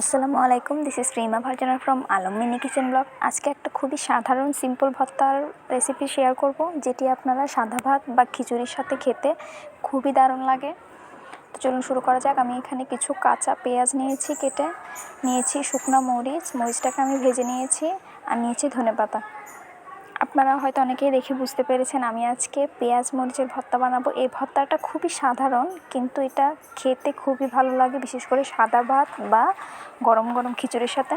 আসসালামু আলাইকুম this is Rima ভার্জনা from Alam mini kitchen blog আজকে একটা খুবই সাধারণ সিম্পল ভর্তার রেসিপি শেয়ার করব, যেটি আপনারা সাদা ভাত বা খিচুড়ির সাথে খেতে খুবই দারুণ লাগে। তো চলুন শুরু করা যাক। আমি এখানে কিছু কাঁচা পেঁয়াজ নিয়েছি কেটে, নিয়েছি শুকনো মরিচ, মরিচটাকে আমি ভেজে নিয়েছি, আর নিয়েছি ধনেপাতা। আপনারা হয়তো অনেকেই দেখে বুঝতে পেরেছেন, আমি আজকে পেঁয়াজ মরিচের ভর্তা বানাবো। এই ভর্তাটা খুবই সাধারণ, কিন্তু এটা খেতে খুবই ভালো লাগে, বিশেষ করে সাদা ভাত বা গরম গরম খিচুড়ির সাথে।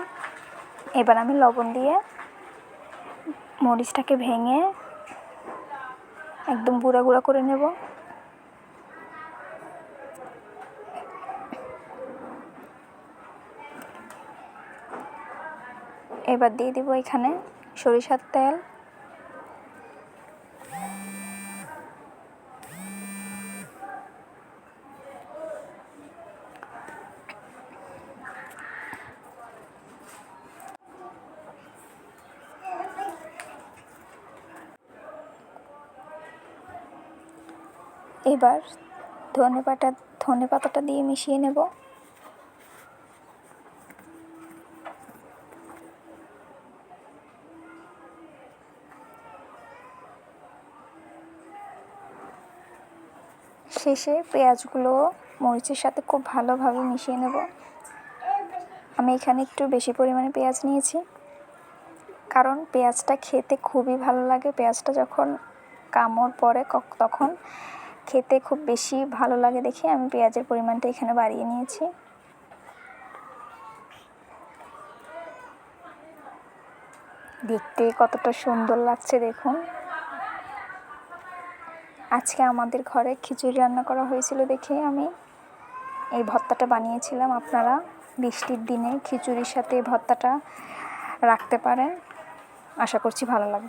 এবার আমি লবণ দিয়ে মরিচটাকে ভেঙে একদম গুঁড়া গুঁড়া করে নেব। এবার দিয়ে দিব এখানে সরিষার তেল। এবার ধনে পাতা, ধনে পাতাটা দিয়ে মিশিয়ে নেব। শেষে পেঁয়াজগুলো মরিচের সাথে খুব ভালোভাবে মিশিয়ে নেব। আমি এখানে একটু বেশি পরিমাণে পেঁয়াজ নিয়েছি। কারণ পেঁয়াজটা খেতে খুবই ভালো লাগে। পেঁয়াজটা যখন কামড় পড়ে তখন খেতে খুব বেশি ভালো লাগে দেখে আমি পেঁয়াজের পরিমাণটা এখানে বাড়িয়ে নিয়েছি। দেখতে কতটা সুন্দর লাগছে দেখুন। আজকে আমাদের ঘরে খিচুড়ি রান্না করা হয়েছিল দেখে আমি এই ভর্তাটা বানিয়েছিলাম। আপনারা বৃষ্টির দিনে খিচুড়ির সাথে ভর্তাটা রাখতে পারেন। আশা করছি ভালো লাগবে।